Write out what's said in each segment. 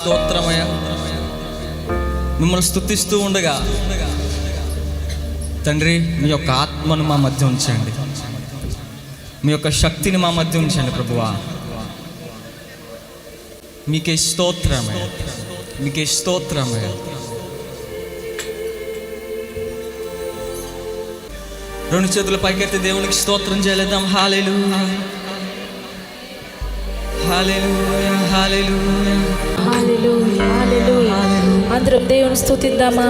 స్తోత్రమయ మిమ్మల్ని స్థుతిస్తూ ఉండగా తండ్రి మీ యొక్క ఆత్మను మా మధ్య ఉంచండి. మీ యొక్క శక్తిని మా మధ్య ఉంచండి ప్రభువా. మీకే స్తోత్రమే మీకే స్తోత్రమే రెండు చేతుల పైకెత్తి దేవునికి స్తోత్రం చేయలేదాం హాలేలు హాలేలు హాలేలు హాలేలు అందరం దేవుని స్తుతిద్దామా?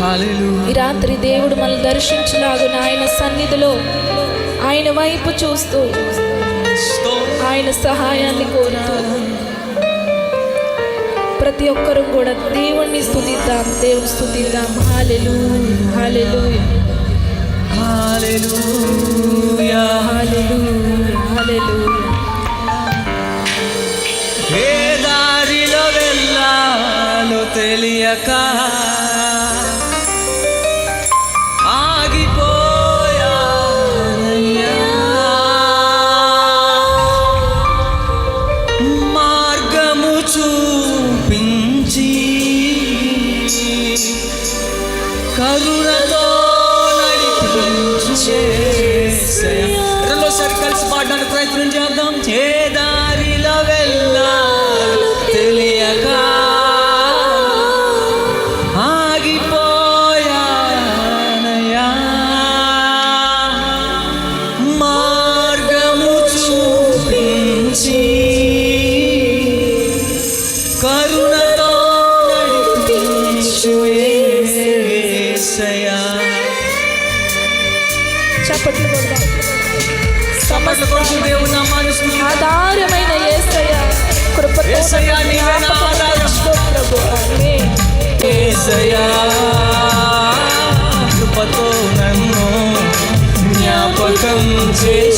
హాలేలుయా. ఈ రాత్రి దేవుడు మనల్ని దర్శించలాగున ఆయన సన్నిధిలో ఆయన వైపు చూస్తూ ఆయన సహాయాన్ని కోరుతూ ప్రతి ఒక్కరూ కూడా దేవుణ్ణి స్తుతిద్దాం దేవుని హల్లెలూయా హల్లెలూయా హల్లెలూయా ఏ దారిలో వెళ్ళాలో తెలియక మార్గము చూపించి కరుణతో నడిపించు. రెండోసారి కలిసి పాడడానికి ప్రయత్నం చేద్దాం. ఏ యేసయ్యా, కృపతో నన్ను జ్ఞాపకం చేసి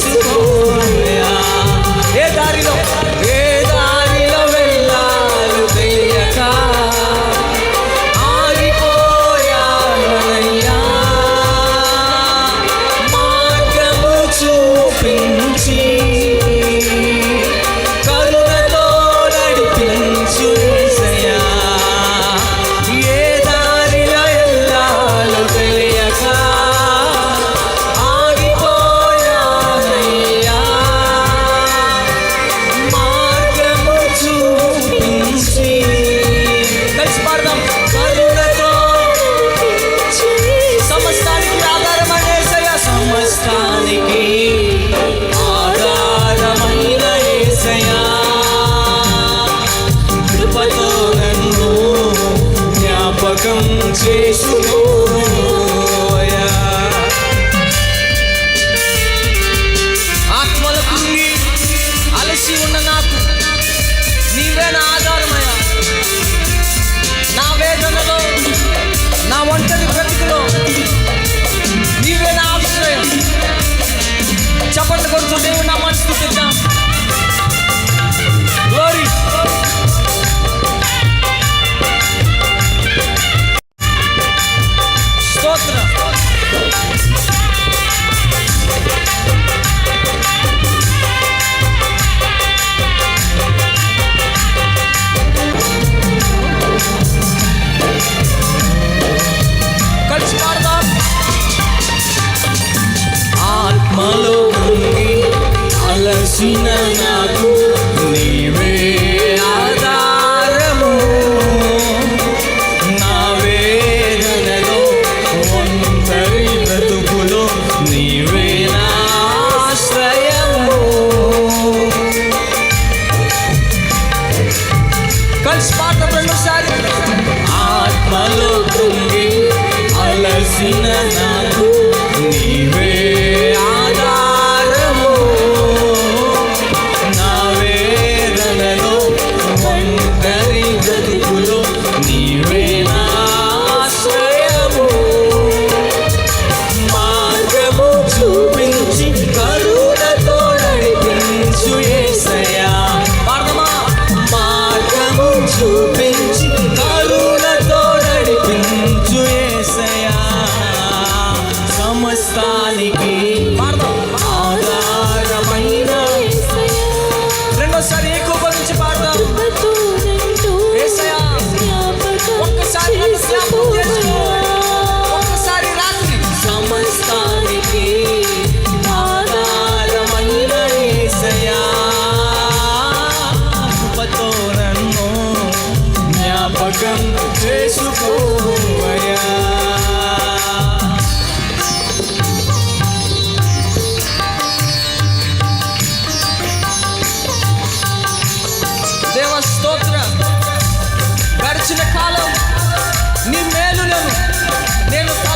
జ్ఞాపకం ఆత్మలో కృంగి అలసిన నాకు నీవే de los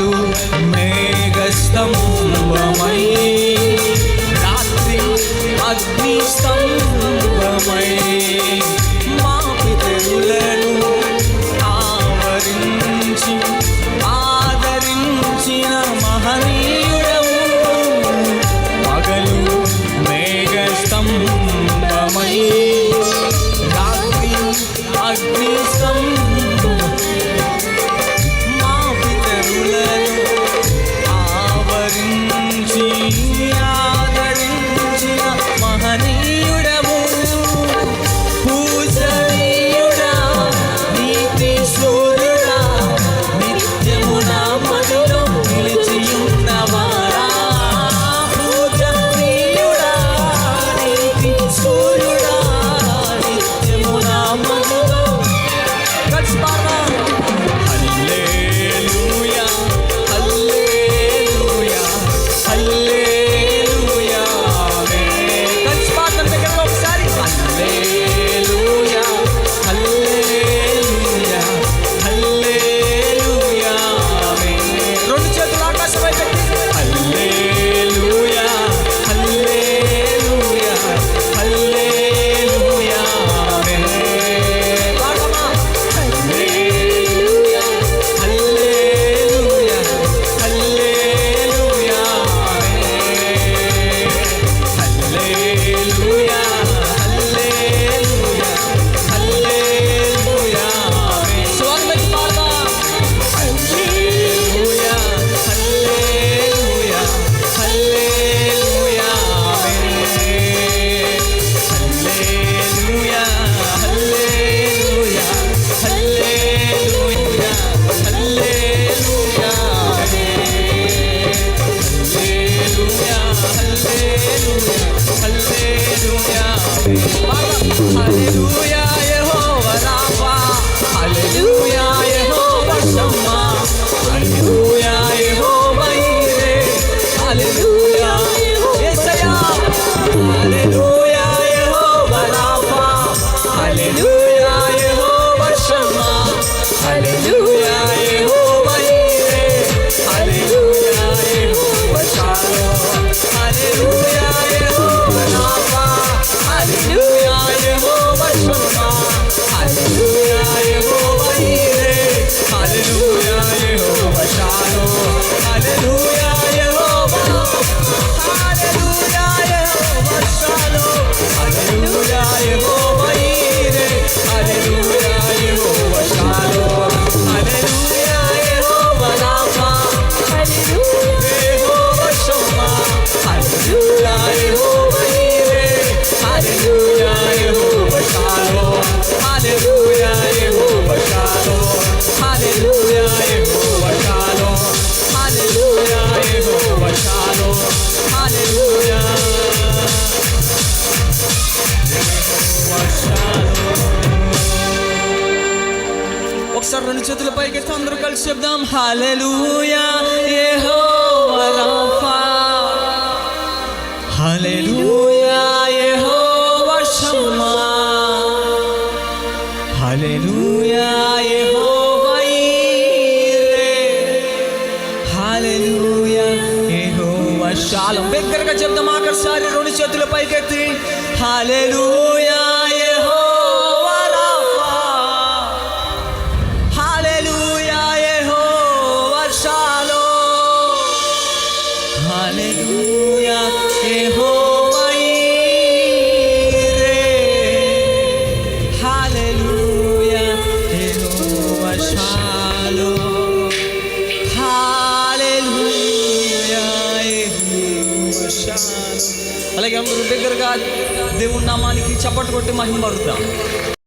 పాలు మేఘస్తంభమై. రాత్రి అగ్నిస్తంభమై. చెప్దాం హాలెలూయా యెహోవా రాఫా. హాలెలూయా యెహోవా షమ్మా. హాలెలూయా యెహోవా ఈరే. హాలెలూయా యెహోవా చెప్దాం ఆఖరిసారి రెండు చేతులు పైకెత్తి. హాలెలూయా అలాగే అందరూ దగ్గరగా దేవుని నామానికి చప్పట్లు కొట్టి మహిమ పడుతాం